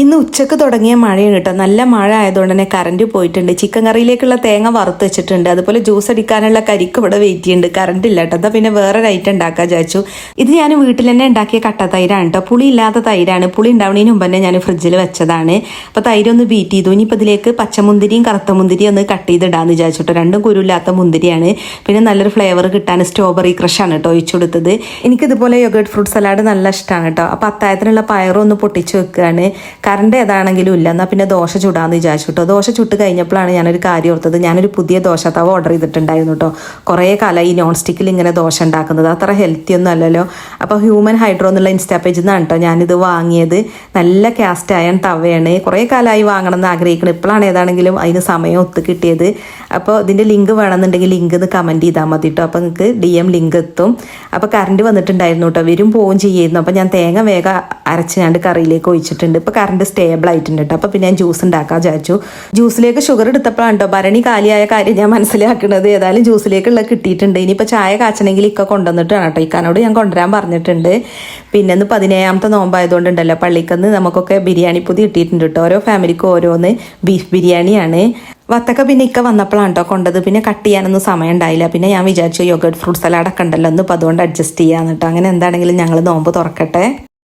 ഇന്ന് ഉച്ചയ്ക്ക് തുടങ്ങിയ മഴയാണ് കേട്ടോ. നല്ല മഴ ആയതുകൊണ്ട് തന്നെ കറണ്ട് പോയിട്ടുണ്ട്. ചിക്കൻ കറിയിലേക്കുള്ള തേങ്ങ വറുത്ത് വെച്ചിട്ടുണ്ട്. അതുപോലെ ജ്യൂസ് അടിക്കാനുള്ള കരിക്ക് ഇവിടെ വെയിറ്റ് ചെയ്യുന്നുണ്ട്. കറണ്ട് ഇല്ല കേട്ടോ. അതാ പിന്നെ വേറൊരു ഐറ്റം ഉണ്ടാക്കാൻ വിചാരിച്ചു. ഇത് ഞാൻ വീട്ടിൽ തന്നെ ഉണ്ടാക്കിയ കട്ട തൈരാണ് കേട്ടോ. പുളി ഇല്ലാത്ത തൈരാണ്. പുളി ഉണ്ടാവുന്നതിന് മുമ്പ് തന്നെ ഞാൻ ഫ്രിഡ്ജിൽ വെച്ചതാണ്. അപ്പോൾ തൈരൊന്ന് ബീറ്റ് ചെയ്തു. ഇനിയിപ്പോൾ ഇതിലേക്ക് പച്ചമുന്തിരിയും കറുത്ത മുന്തിരിയും ഒന്ന് കട്ട് ചെയ്തിടാന്ന് വിചാരിച്ചു കേട്ടോ. രണ്ടും കുരുല്ലാത്ത മുന്തിരിയാണ്. പിന്നെ നല്ലൊരു ഫ്ലേവർ കിട്ടാൻ സ്ട്രോബെറി ക്രഷാണ് കേട്ടോ ഒഴിച്ചു കൊടുത്തത്. എനിക്കിതുപോലെ യോഗേർട്ട് ഫ്രൂട്ട് സലാഡ് നല്ല ഇഷ്ടമാണ് കേട്ടോ. അപ്പോൾ അത്തായത്തിനുള്ള പയറും ഒന്ന് പൊട്ടിച്ച് വെക്കുകയാണ്. കറണ്ട് ഏതാണെങ്കിലും ഇല്ല. എന്നാൽ പിന്നെ ദോശ ചുടാന്ന് വിചാരിച്ചു കേട്ടോ ദോശ ചുട്ട് കഴിഞ്ഞപ്പോഴാണ് ഞാനൊരു കാര്യം ഓർത്തത്. ഞാനൊരു പുതിയ ദോശ തവ ഓർഡർ ചെയ്തിട്ടുണ്ടായിരുന്നു കേട്ടോ കുറേ കാലം ഈ നോൺ സ്റ്റിക്കിൽ ഇങ്ങനെ ദോശ ഉണ്ടാക്കുന്നത്. അത്ര ഹെൽത്തി ഒന്നും അല്ലല്ലോ. അപ്പോൾ ഹ്യൂമൻ ഹൈഡ്രോ എന്നുള്ള ഇൻസ്റ്റാ പേജിൽ നിന്നാണ് കേട്ടോ ഞാനിത് വാങ്ങിയത്. നല്ല കാസ്റ്റ് അയൺ തവയാണ്. കുറേ കാലമായി വാങ്ങണം എന്ന് ആഗ്രഹിക്കണം. ഇപ്പോഴാണ് ഏതാണെങ്കിലും അതിന് സമയം ഒത്ത് കിട്ടിയത്. അപ്പോൾ ഇതിന്റെ ലിങ്ക് വേണമെന്നുണ്ടെങ്കിൽ ലിങ്ക് ഒന്ന് കമന്റ് ചെയ്താൽ മതി കേട്ടോ അപ്പോൾ നിങ്ങൾക്ക് ഡി എം ലിങ്ക് എത്തും. അപ്പോൾ കറണ്ട് വന്നിട്ടുണ്ടായിരുന്നു കേട്ടോ വരും പോവും ചെയ്യായിരുന്നു അപ്പോൾ ഞാൻ തേങ്ങ വേഗം അരച്ച് ഞാൻ കറിയിലേക്ക് ഒഴിച്ചിട്ടുണ്ട്. ഇപ്പോൾ കറണ്ട് സ്റ്റേബിൾ ആയിട്ടുണ്ട് കേട്ടോ അപ്പോൾ പിന്നെ ഞാൻ ജ്യൂസ് ഉണ്ടാക്കാൻ വിചാരിച്ചു. ജ്യൂസിലേക്ക് ഷുഗർ എടുത്തപ്പോഴാണ് കേട്ടോ ഭരണി കാലിയായ കാര്യം ഞാൻ മനസ്സിലാക്കുന്നത് ഏതായാലും ജ്യൂസിലേക്കുള്ള കിട്ടിയിട്ടുണ്ട്. ഇനിയിപ്പോൾ ചായ കാച്ചണമെങ്കിൽ ഇക്ക കൊണ്ടുവന്നിട്ടാണ് കേട്ടോ ഇക്കാനോട് ഞാൻ കൊണ്ടുവരാൻ പറഞ്ഞിട്ടുണ്ട്. പിന്നെ ഇന്ന് പതിനേഴാമത്തെ നോമ്പായതുകൊണ്ടുണ്ടല്ലോ. പള്ളിക്കന്ന് നമുക്കൊക്കെ ബിരിയാണി പൊതി കിട്ടിയിട്ടുണ്ട് കേട്ടോ ഓരോ ഫാമിലിക്കും ഓരോന്ന് ബീഫ് ബിരിയാണിയാണ്. വത്തക്ക പിന്നെ ഇക്ക വന്നപ്പോഴാണ് കേട്ടോ കൊണ്ടത്. പിന്നെ കട്ട് ചെയ്യാനൊന്നും സമയം ഉണ്ടായില്ല. പിന്നെ ഞാൻ വിചാരിച്ചു യോഗർട്ട് ഫ്രൂട്ട് സലാഡൊക്കെ ഉണ്ടല്ലോ. ഒന്ന് അപ്പോൾ അതുകൊണ്ട് അഡ്ജസ്റ്റ് ചെയ്യാന്ന് കേട്ടോ അങ്ങനെ എന്താണെങ്കിലും ഞങ്ങൾ നോമ്പ് തുറക്കട്ടെ.